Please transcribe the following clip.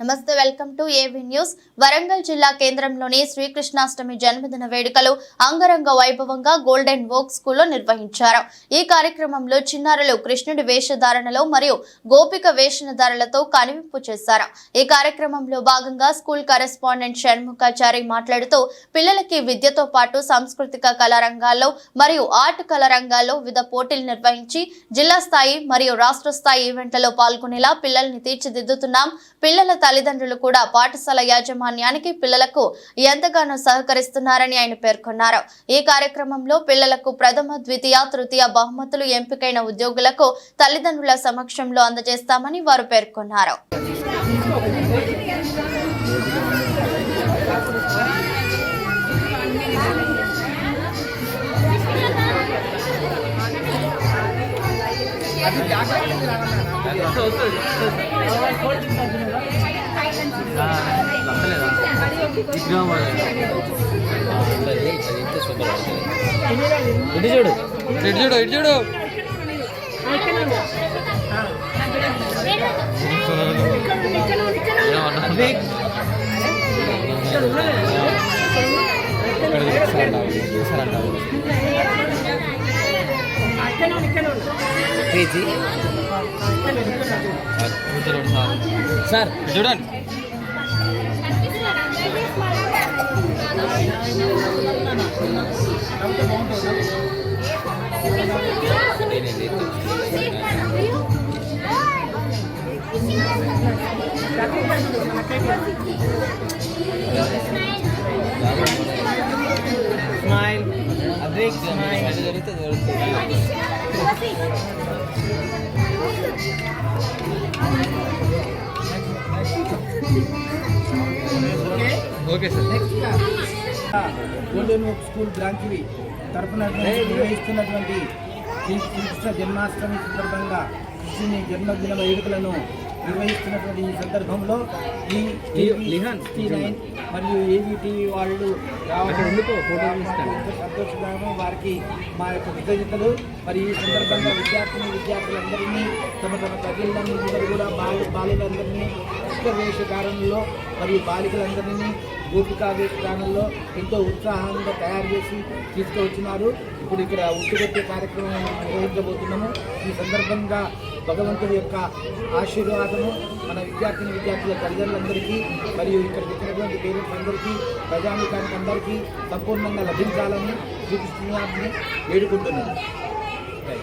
నమస్తే welcome to AV news. Warangal జిల్లా కేంద్రంలోని శ్రీకృష్ణాష్టమి జన్మదిన వేడుకలు అంగరంగ వైభవంగా గోల్డెన్ వోక్ స్కూల్లో నిర్వహించారు. ఈ కార్యక్రమంలో చిన్నారులు కృష్ణుడి వేషధారణలో మరియు గోపిక వేషధారణలతో కనువింపు చేశారు. ఈ కార్యక్రమంలో భాగంగా స్కూల్ కరెస్పాండెంట్ షణ్ముఖాచారి మాట్లాడుతూ పిల్లలకి విద్యతో పాటు సాంస్కృతిక కళారంగాల్లో మరియు ఆర్ట్ కళారంగాల్లో వివిధ పోటీలు నిర్వహించి జిల్లా స్థాయి మరియు రాష్ట్ర స్థాయి ఈవెంట్లలో పాల్గొనేలా పిల్లల్ని తీర్చిదిద్దుతున్నాం. పిల్లల తల్లిదండ్రులు కూడా పాఠశాల యాజమాన్యానికి పిల్లలకు ఎంతగానో సహకరిస్తున్నారని ఆయన పేర్కొన్నారు. ఈ కార్యక్రమంలో పిల్లలకు ప్రథమ ద్వితీయ తృతీయ బహుమతులు ఎంపికైన ఉద్యోగులకు తల్లిదండ్రుల సమక్షంలో అందజేస్తామని వారు పేర్కొన్నారు. ఇటు చూడు ఇటు చూడు ఇటు చూడు సార్ చూడండి స్మైల్ అదే స్మైల్ జరుగుతుంది జరుగుతుంది okay sir. Golden oak school బ్రాంచ్వి తరఫున నిర్వహిస్తున్నటువంటి శ్రీ శ్రీకృష్ణ జన్మాష్టమి సందర్భంగా కృష్ణుని జన్మదిన వేడుకలను నిర్వహిస్తున్నటువంటి ఈ సందర్భంలో ఈ నైన్ మరియు ఏబీ టీవీ వాళ్ళు సంతోషంగాను వారికి మా యొక్క కృతజ్ఞతలు. మరి ఈ సందర్భంగా విద్యార్థిని విద్యార్థులందరినీ తమ తమ తల్లిదండ్రులందరూ కూడా బాలు బాలులందరినీ పుష్ప వేషధారణలో మరియు బాలికలందరినీ గోపికా వేషధారణలో ఎంతో ఉత్సాహంగా తయారు చేసి తీసుకువచ్చినారు. ఇప్పుడు ఇక్కడ ఉట్టుగొట్టే కార్యక్రమం నిర్వహించబోతున్నాము. ఈ సందర్భంగా భగవంతుడి యొక్క ఆశీర్వాదము మన విద్యార్థిని విద్యార్థుల తల్లిదండ్రులందరికీ మరియు ఇక్కడ వచ్చినటువంటి పేరెంట్స్ అందరికీ ప్రజానికానికి అందరికీ సంపూర్ణంగా లభించాలని శ్రీకృష్ణుని వేడుకుంటున్నాను.